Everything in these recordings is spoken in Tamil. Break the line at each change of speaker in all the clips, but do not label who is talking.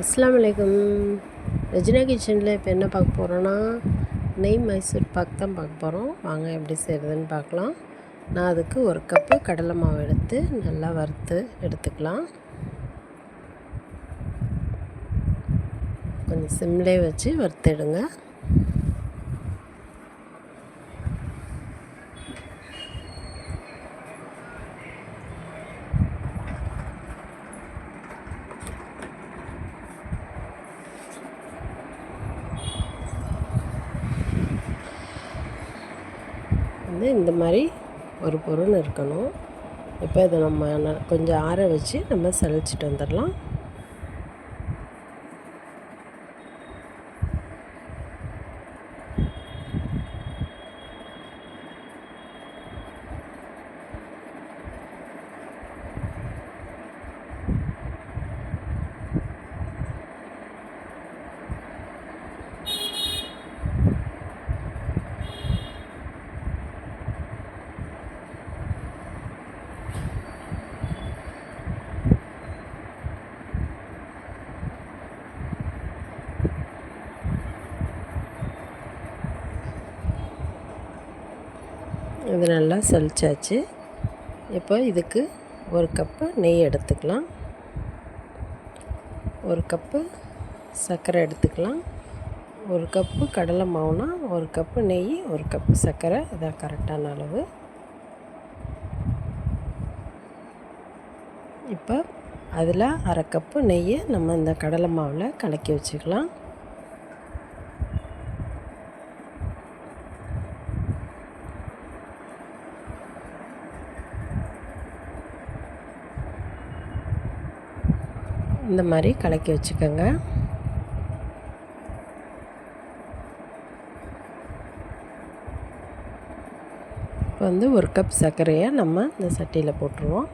அஸ்ஸலாமு அலைக்கும். ரஜினா கிச்சனில் இப்போ என்ன பார்க்க போகிறோன்னா நெய் மைசூர் பாக் தான் பார்க்க போகிறோம் வாங்க எப்படி செய்கிறதுன்னு பார்க்கலாம். நான் அதுக்கு ஒரு கப்பு கடலை மாவு எடுத்து நல்லா வறுத்து எடுத்துக்கலாம். கொஞ்சம் சிம்லே வச்சு வறுத்துடுங்க வந்து இந்த மாதிரி ஒரு பொருள் இருக்கணும். இப்போ இதை நம்ம கொஞ்சம் ஆற வச்சு நம்ம சலிச்சிட்டு வந்துடலாம். இது நல்லா சலிச்சாச்சு இப்போ இதுக்கு ஒரு கப்பு நெய் எடுத்துக்கலாம். ஒரு கப்பு சர்க்கரை எடுத்துக்கலாம். ஒரு கப்பு கடலை மாவுனா ஒரு கப்பு நெய் ஒரு கப்பு சர்க்கரை. இதான் கரெக்டான அளவு. இப்போ அதில் அரை கப்பு நெய்யை நம்ம இந்த கடலை மாவில் கலக்கி வச்சுக்கலாம். இந்த மாதிரி கலக்கி வச்சுக்கோங்க. இப்போ வந்து ஒரு கப் சர்க்கரையை நம்ம இந்த சட்டியில் போட்டுருவோம்.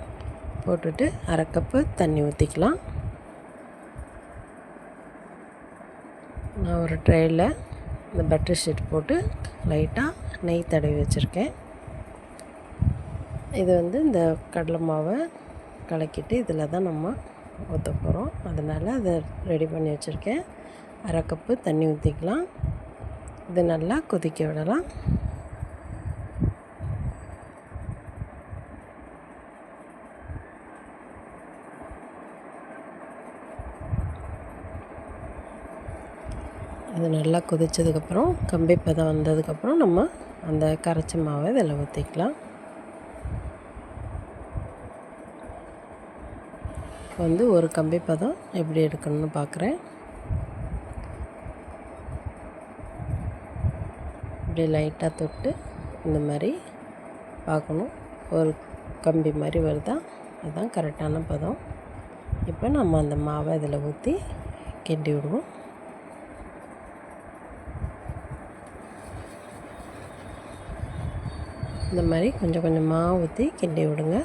போட்டுட்டு அரை கப்பு தண்ணி ஊற்றிக்கலாம். நான் ஒரு ட்ரேயில் இந்த பட்டர் ஷீட் போட்டு லைட்டாக நெய் தடவி வச்சுருக்கேன். இது வந்து இந்த கடலை மாவை கலக்கிட்டு இதில் தான் நம்ம ஊற்ற போகிறோம் அதனால் அதை ரெடி பண்ணி வச்சுருக்கேன். அரை கப்பு தண்ணி ஊற்றிக்கலாம். இது நல்லா கொதிக்க விடலாம். அது நல்லா கொதித்ததுக்கப்புறம் கம்பி பதம் வந்ததுக்கப்புறம் நம்ம அந்த கரைச்ச மாவை இதில் ஊற்றிக்கலாம். இப்போ வந்து ஒரு கம்பி பதம் எப்படி எடுக்கணும்னு பார்க்குறேன். இப்படி லைட்டாக தொட்டு இந்த மாதிரி பார்க்கணும். ஒரு கம்பி மாதிரி வருதா? அதுதான் கரெக்டான பதம். இப்போ நம்ம அந்த மாவை இதில் ஊற்றி கிண்டி விடுவோம். இந்த மாதிரி கொஞ்சம் கொஞ்சமாக ஊற்றி கிண்டி விடுங்க.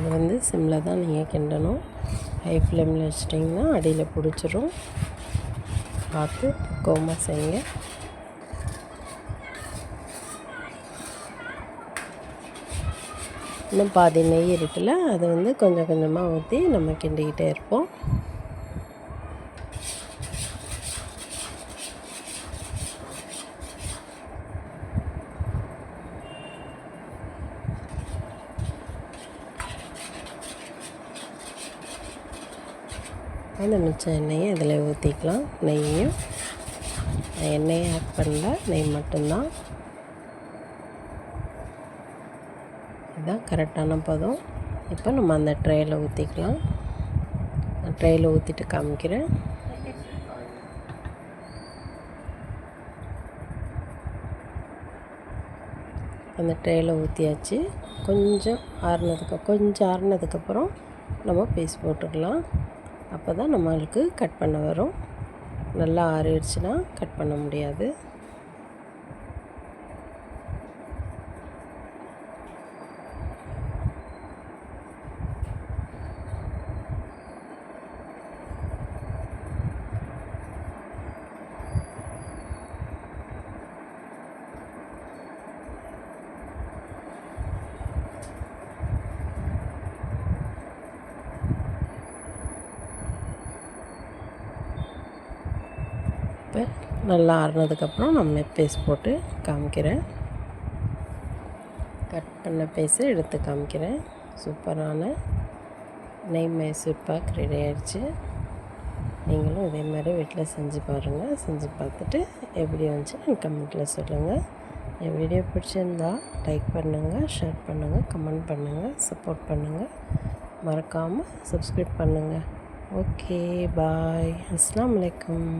அது வந்து சிம்மில் தான் நீங்கள் கிண்டணும். ஹை ஃப்ளேமில் வச்சிட்டிங்கன்னா அடியில் பிடிச்சிரும். பார்த்து பக்குவமாக செய்யுங்க. இன்னும் பாதி நெய் இருக்குல்ல அதை வந்து கொஞ்சம் கொஞ்சமாக ஊற்றி நம்ம கிண்டிக்கிட்டே இருப்போம். அந்த மிச்ச எண்ணெயை இதில் ஊற்றிக்கலாம். நெய்யும். நான் எண்ணெயை ஆட் பண்ணல. நெய் மட்டும்தான். இதுதான் கரெக்டான பதம். இப்போ நம்ம அந்த ட்ரேயில் ஊற்றிக்கலாம். ட்ரேயில் ஊற்றிட்டு காமிக்கிறேன். அந்த ட்ரேயில் ஊற்றியாச்சு. கொஞ்சம் ஆறுனதுக்கு கொஞ்சம் ஆறுனதுக்கப்புறம் நம்ம பீஸ் போட்டுக்கலாம். அப்போ தான் நம்மளுக்கு கட் பண்ண வரும். நல்லா ஆறிடுச்சுன்னா கட் பண்ண முடியாது. இப்போ நல்லா ஆறுனதுக்கப்புறம் நம்ம பேஸ்ட் போட்டு காமிக்கிறேன். கட் பண்ண பேஸை எடுத்து காமிக்கிறேன். சூப்பரான நெய் மைசூர் பாக் ரெடி ஆயிடுச்சு. நீங்களும் இதே மாதிரி வீட்டில் செஞ்சு பாருங்கள் செஞ்சு பார்த்துட்டு எப்படி வந்துச்சு கமெண்ட்டில் சொல்லுங்கள் என் வீடியோ பிடிச்சிருந்தா லைக் பண்ணுங்கள் ஷேர் பண்ணுங்கள் கமெண்ட் பண்ணுங்கள் சப்போர்ட் பண்ணுங்கள் மறக்காமல் சப்ஸ்கிரைப் பண்ணுங்கள் ஓகே பாய். அஸ்லாம் வலைக்கம்